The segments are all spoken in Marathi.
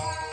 Thank you.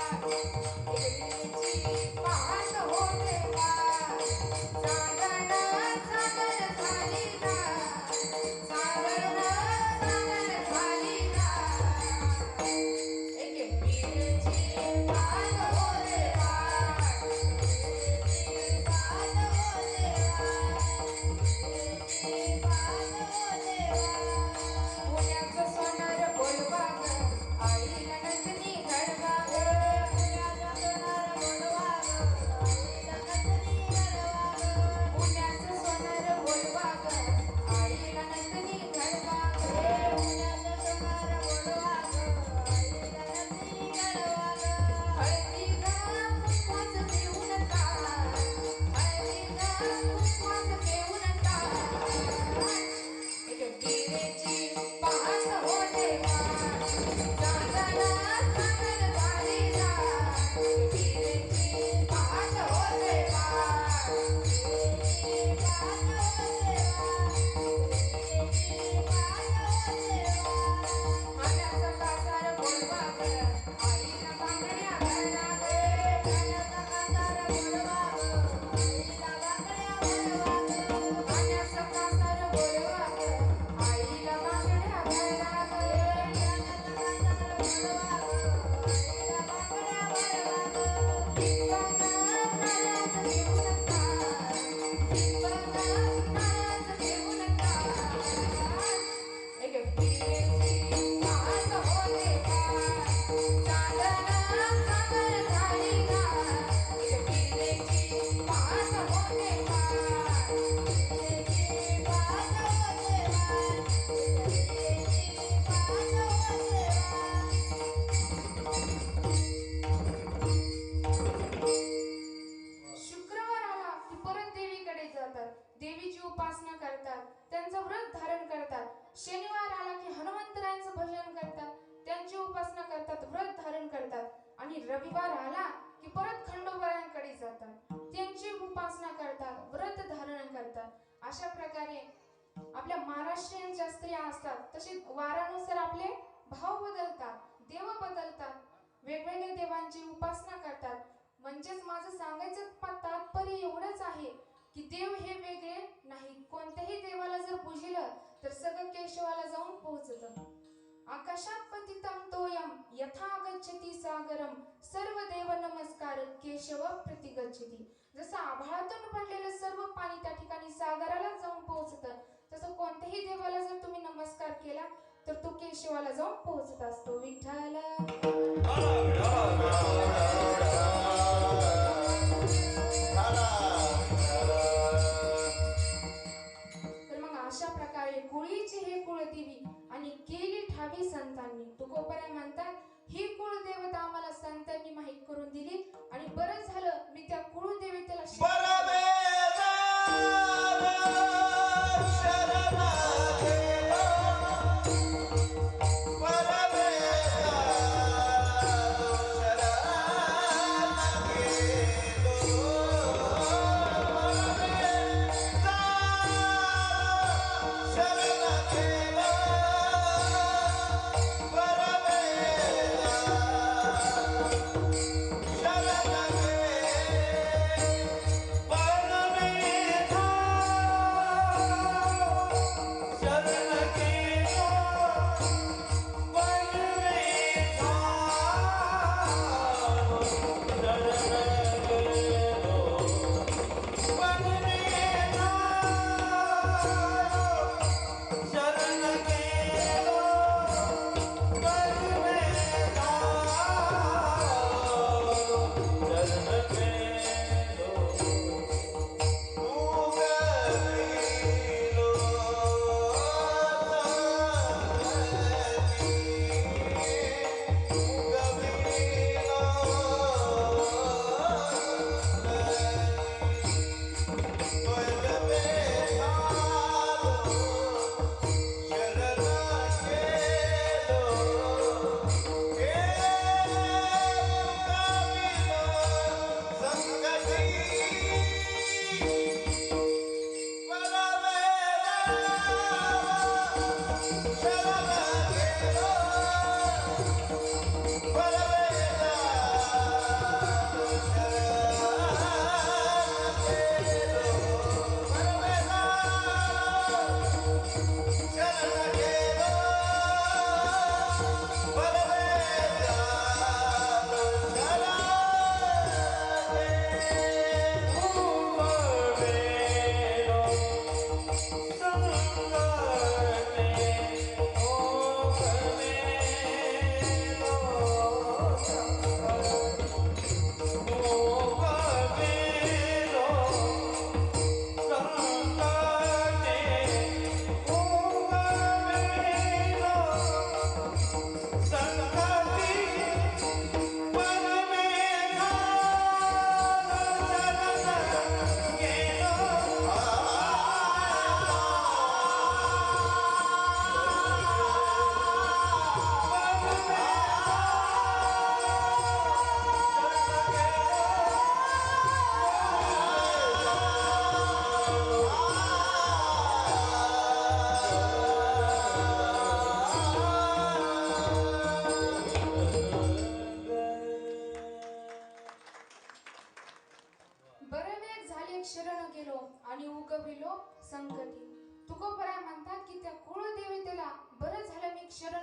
आपले भाव बदलतात देव बदलतात वेगवेगळ्या देवांची उपासना करतात. म्हणजेच माझं सांगायचं तात्पर्य एवढंच आहे की देव हे वेगळे नाही. कोणत्याही देवाला जर पुजिलं तर सगळं केशवाला जाऊन पोहोचत. आकाशात पतितम तोयम यथा गच्छती सागरम सर्व देव नमस्कार केशव प्रति गच्छती जसं आभाळातून पडलेलं सर्व पाणी त्या ठिकाणी सागराला जाऊन पोहोचतं तसं कोणत्याही देवाला जर तुम्ही नमस्कार केला तर तो केशवाला जाऊन पोहोचत असतो. विठ्ठल. तर मग अशा प्रकारे कुळीची हे कुळदेवी आणि केली ठावी संतांनी. तुकोपऱ्या म्हणतात ही कुळदेवता आम्हाला संतांनी माहीत करून दिली आणि बरं झालं मी त्या कुळदेवतेला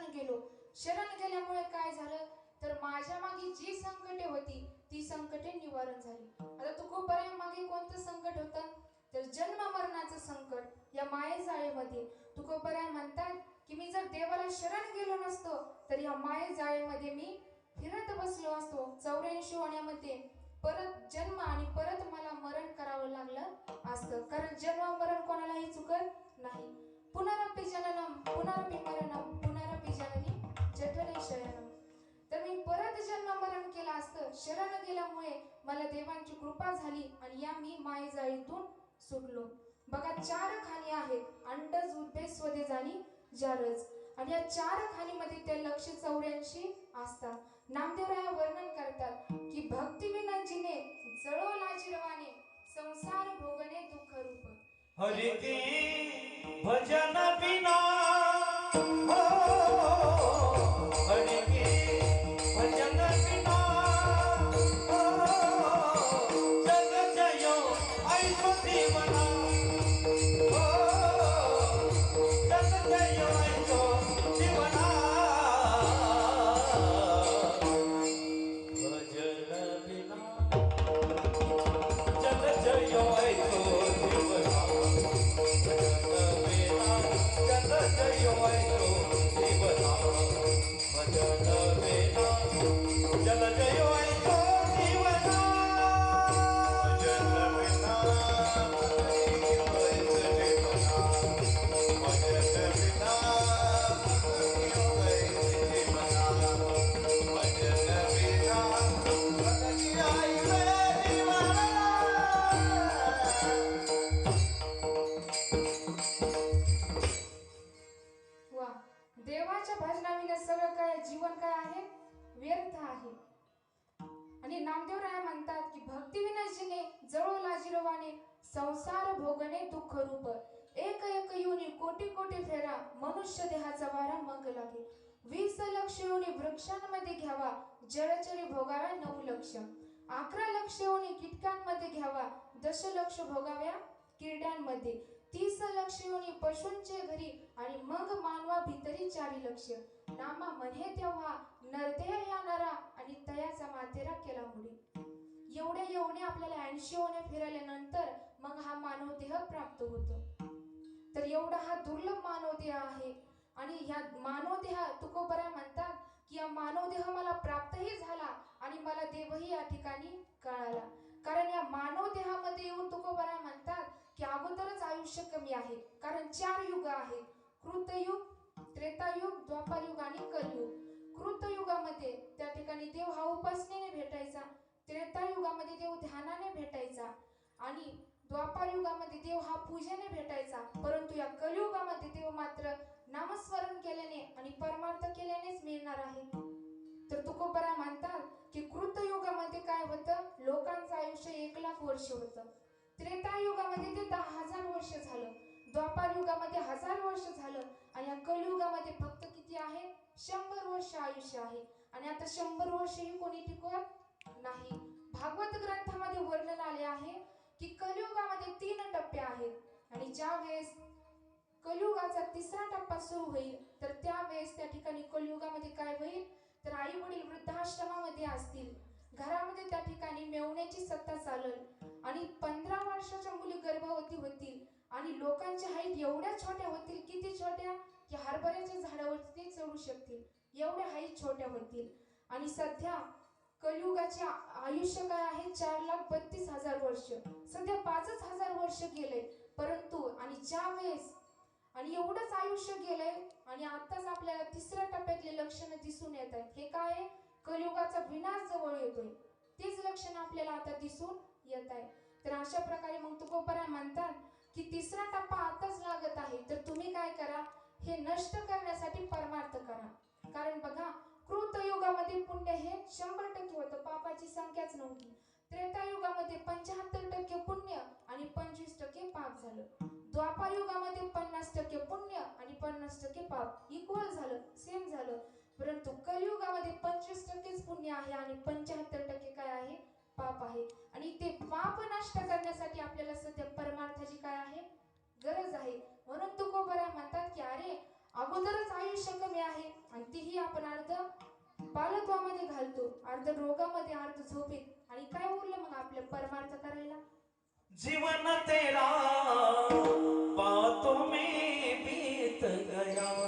शरण गेलो. शरण गेल्यामुळे काय झालं? तर माझ्या मागे जी संकटे होती ती संकटे निवारण झाली. आता तुकोबराय मागे कोणतं संकट होतं? तर जन्म मरणाचं संकट या मायेजाळेमध्ये तुकोबराय म्हणतात की मी जर देवाला शरण गेलो नसतो तर या मायेजाळेमध्ये मी फिरत बसलो असतो. चौऱ्याऐंशी होण्यामध्ये परत जन्म आणि परत मला मरण करावं लागलं असतं. कारण जन्म मरण कोणालाही चुकत नाही. पुनरपी जननम पुनरपी मरणम पुनर जननी जठरे शयनम तर मी परत जन्म मरण केलं असतं. शरण गेल्यामुळे मला देवांची कृपा झाली आणि या मी मायेजाळीतून सुटलो. बघा चार खाणी आहेत अंडज उद्भे स्वदे जाणी जारज. आणि या चार खाणीमध्ये ते लक्ष चौऱ्याऐंशी असतात. नामदेवराया वर्णन करतात की भक्ती जळो लाजिरवाने संसार भोगणे दुःख रूप हरि की भजन बिना मनुष्य देहाचा वारा मग लागे. वीस लक्ष योनी वृक्षांमध्ये घ्यावा जळचरी भोगाव्या नऊ लक्ष. अकरा लक्ष योनी कीटकांमध्ये घ्यावा दशलक्ष भोगाव्या किरड्यांमध्ये तीस लक्ष योनी पशूंचे घरी आणि मग मानवा भितरी चारी लक्ष. नामा म्हणे तेव्हा नरदेह या नरा आणि तयाचा मातेरा केला मुळे एवढ्या एवढे आपल्याला ऐंशी होण्या फिरल्यानंतर मग हा मानव देह प्राप्त होतो. तर एवढा हा दुर्लभ मानव देह आहे. आणि ह्या मानव तुकोबऱ्या तुकोबरा म्हणतात की हा मानवदेह मला प्राप्तही झाला आणि मला देवही या ठिकाणी कळाला. कारण या मानव देहामध्ये येऊन तुकोबरा म्हणतात की अगोदरच आयुष्य कमी आहे. कारण चार युग आहेत. कृतयुग त्रेतायुग द्वापारयुग आणि कलयुग. कृतयुगामध्ये त्या ठिकाणी देव हा उपासनेने भेटायचा. त्रेतायुगामध्ये देव ध्यानाने भेटायचा. आणि द्वापार युगामध्ये देव हा पूजेने भेटायचा परंतु या कलियुगामध्ये देव मात्र नामस्मरण केल्याने आणि परमार्थ केल्यानेच मिळणार आहे. तर तुकोबरा म्हणतात की कृतयुगामध्ये काय होतं? लोकांचं आयुष्य एक लाख वर्ष होतं. त्रेता युगामध्ये ते दहा हजार वर्ष झालं. द्वापार युगामध्ये हजार वर्ष झालं आणि या कलियुगामध्ये फक्त किती आहे? शंभर वर्ष आयुष्य आहे. आणि आता शंभर वर्षही कोणी टिकवत नाही. भागवत ग्रंथामध्ये वर्णन आले आहे की कलियुगामध्ये तीन टप्पे आहेत. आणि ज्या वेळेस कलियुगाचा तिसरा टप्पा सुरू होईल तर त्यावेळेस त्या ठिकाणी कलियुगामध्ये काय होईल? तर आई वडील वृद्धाश्रमामध्ये असतील. घरामध्ये त्या ठिकाणी मेवण्याची सत्ता चालेल. आणि पंधरा वर्षाच्या मुली गर्भवती होतील. आणि लोकांच्या हाईट एवढ्या छोट्या होतील किती छोट्या? की हरभऱ्याच्या झाडावरती ते चढू शकतील. एवढ्या हाईट छोट्या होतील. आणि सध्या कलियुगाचे आयुष्य काय आहे? चार लाख बत्तीस हजार वर्ष. सध्या पाचच हजार वर्ष गेले परंतु आणि ज्या वेळेस आणि एवढंच आयुष्य गेलंय आणि आताच आपल्याला तिसऱ्या टप्प्यातले लक्षणं दिसून येत आहेत. हे काय आहे? कलियुगाचा विनाश जवळ येतोय. तेच लक्षण आपल्याला आता दिसून येत आहे तर अशा प्रकारे मग तुकोबरा म्हणतात की तिसरा टप्पा आताच लागत आहे. तर तुम्ही काय करा? हे नष्ट करण्यासाठी परमार्थ करा. कारण बघा पापातील पुण्य हे शंभर टक्के होतं. पापाची संख्याच नव्हती. त्रेतायुगामध्ये पंच्याहत्तर टक्के पुण्य आणि पंचवीस टक्के पाप झालं. द्वापार युगामध्ये पन्नास टक्के पुण्य आणि पन्नास टक्के पाप इक्वल झालं सेम झालं. परंतु कलियुगामध्ये पंचवीस टक्केच पुण्य आहे आणि पंच्याहत्तर टक्के काय आहे? पाप आहे. आणि ते पाप नष्ट करण्यासाठी आपल्याला सध्या परमार्थाची काय आहे? गरज आहे. म्हणून तुकोबरा म्हणतात की अरे अगोदरच आयुष्य कमी आहे आणि तीही आपण अर्ध बालत्वामध्ये घालतो अर्ध रोगामध्ये अर्ध झोपेत. आणि काय उरलं मग आपलं परमार्थ करायला? जीवन तेरा बातों में बीत गया.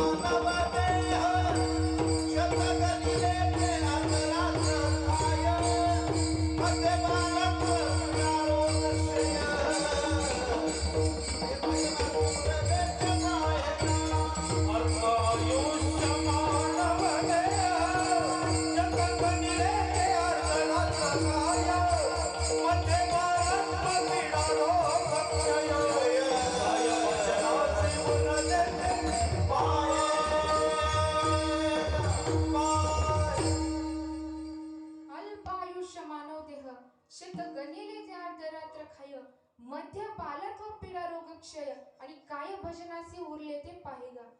आयुष्य आहे रोग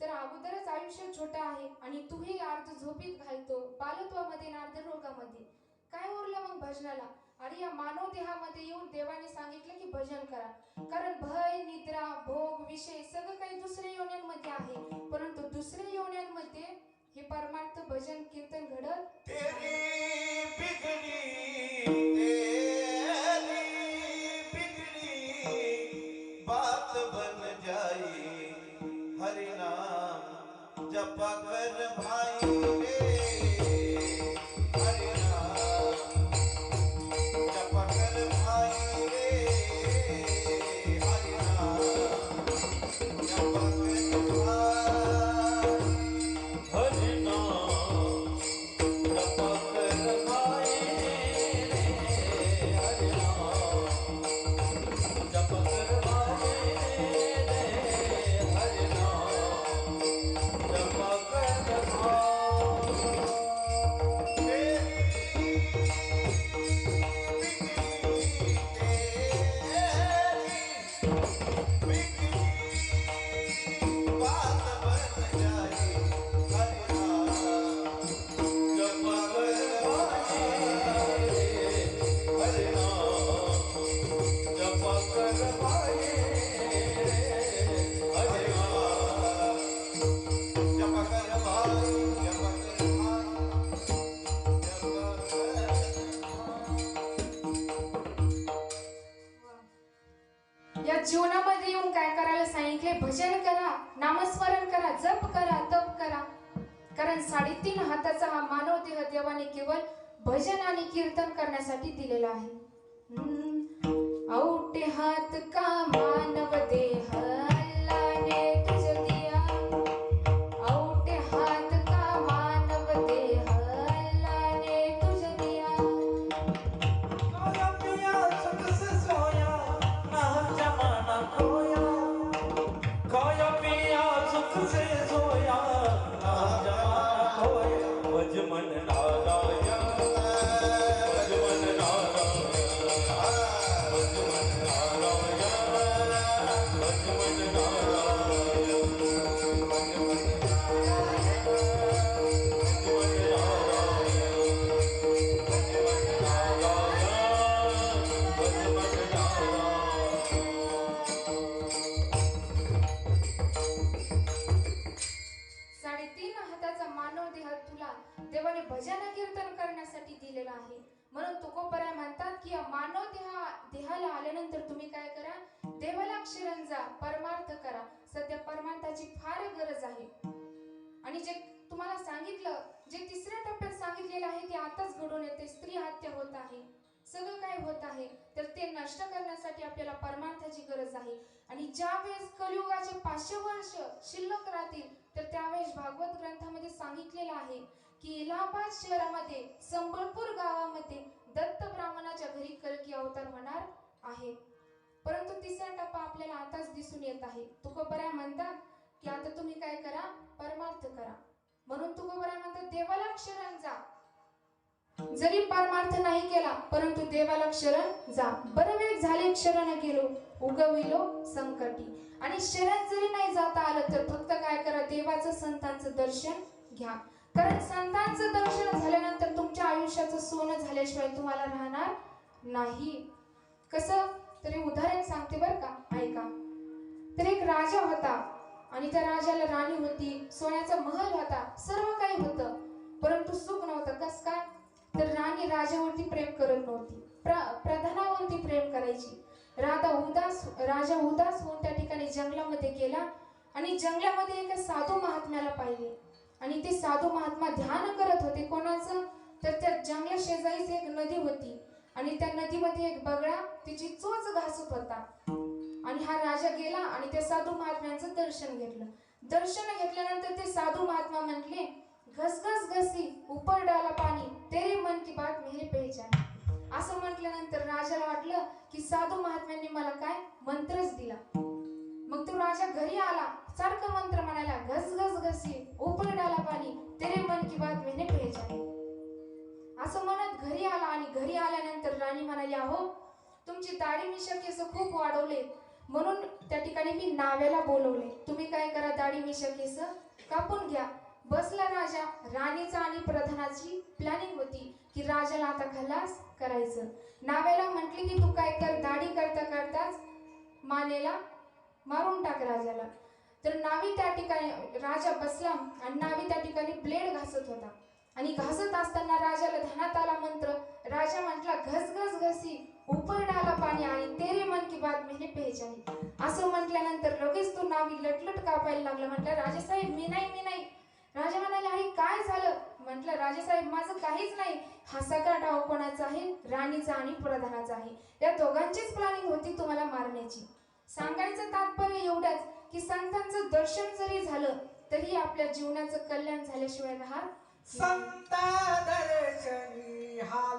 तर अगोदरच आयुष्य छोटं आहे आणि तूही अर्ध झोपीत घालतो. बालत्वामध्ये आणि अर्ध रोगामध्ये. काय उरलं मग भजनाला? आणि या मानव देहामध्ये येऊन देवाने सांगितलं की भजन करा. कारण भय निद्रा भोग विषय सगळं काही दुसऱ्या योन्यांमध्ये आहे. परंतु दुसऱ्या योन्यांमध्ये हे परमार्थ भजन जीवनामध्ये येऊन काय करायला सांगितले? भजन करा नामस्मरण करा जप करा तप करा. कारण साडेतीन हाताचा हा मानव देह देवाने केवळ भजन आणि कीर्तन करण्यासाठी दिलेला आहे. हम्म. औटे हात का आताच घडून येते. स्त्री हत्या होत आहे. सगळं काय होत आहे. तर ते नष्ट करण्यासाठी आपल्याला परमार्थाची गरज आहे. आणि ज्या वेळेस कलियुगाचे पाचशे वर्ष शिल्लक राहतील तर त्यावेळेस भागवत ग्रंथामध्ये सांगितलेलं आहे की इलाहाबाद शहरामध्ये संबळपूर गावामध्ये दत्त ब्राह्मणाच्या घरी कलकी अवतार होणार आहे. परंतु तिसरा टप्पा आपल्याला आताच दिसून येत आहे. तुकोबराय म्हणतात की आता तुम्ही काय करा? परमार्थ करा. म्हणून तुकोबराय म्हणतात देवाला क्षरण जा. जरी परमार्थ नाही केला परंतु देवाला शरण जा. बरं वेळ झाले शरण गेलो उगविलो संकटी. आणि शरण जरी नाही जाता आलं तर फक्त काय करा देवाचं संतांचं दर्शन घ्या. कारण संतांचं दर्शन झाल्यानंतर तुमच्या आयुष्याचं सोनं झाल्याशिवाय तुम्हाला राहणार नाही. कसं? तरी उदाहरण सांगते बरं का? ऐका. तर एक राजा होता आणि त्या राजाला राणी होती सोन्याचा महल होता सर्व काही होतं. परंतु सुख नव्हतं. कस काय? तर राणी राजावरती प्रेम करत नव्हती. प्र प्रधानावरती प्रेम करायची. राधा उदास राजा उदास होऊन त्या ठिकाणी जंगलामध्ये गेला आणि जंगलामध्ये एका साधू महात्म्याला पाहिले. आणि ते साधू महात्मा ध्यान करत होते कोणाचं? तर त्या जंगला शेजारीच एक नदी होती. आणि त्या नदीमध्ये एक बगळा तिची चोच घासत होता. आणि हा राजा गेला आणि त्या साधू महात्म्यांचं दर्शन घेतलं. दर्शन घेतल्यानंतर ते साधू महात्मा म्हटले घसघस घसी उपर डाला पाणी तेरे मन की बात मेरी पहचान. असं म्हटल्यानंतर राजाला वाटलं की साधू महात्म्यांनी मला काय मंत्रच दिला. मग तो राजा घरी आला सारखं मंत्र म्हणाला घस घस घसी ऊपर डाला पाणी तेरे मन की बात मेने पहचान. असं म्हणत घरी आला आणि घरी आल्यानंतर राणी म्हणाली अहो तुमची दाढी मिशा केस खूप वाढवले. म्हणून त्या ठिकाणी मी नाव्याला बोलवले. तुम्ही काय करा दाढी मिशा केस कापून घ्या. बसला राजा राणीचा आणि प्रधानाची प्लॅनिंग होती की राजाला आता खलास करायचं. नाव्याला म्हटली की तू काय कर दाढी करता करताच मानेला मारून टाक राजाला. तर नावी त्या ठिकाणी राजा बसला आणि नावी त्या ठिकाणी ब्लेड घासत होता. आणि घासत असताना राजाला ध्यानात आला मंत्र. राजा म्हटला घस घस घसी ऊपर डाला पाणी आणि तेरे मन की बात मेने पेहचानी. असं म्हटल्यानंतर लगेच तो नावी लटलट कापायला लागला. म्हटलं राजेसाहेब मी नाही मी नाही. राजा म्हणाले अरे काय झालं? म्हटलं राजेसाहेब माझं काहीच नाही. हा सगळा डाव कोणाचा आहे राणीचा आणि प्रधानाचा आहे. या दोघांचीच प्लॅनिंग होती तुम्हाला मारण्याची. सांगायचं तात्पर्य एवढंच की संतांचं दर्शन जरी झालं तरी आपल्या जीवनाचं कल्याण झाल्याशिवाय राहत संत दर्शनी हा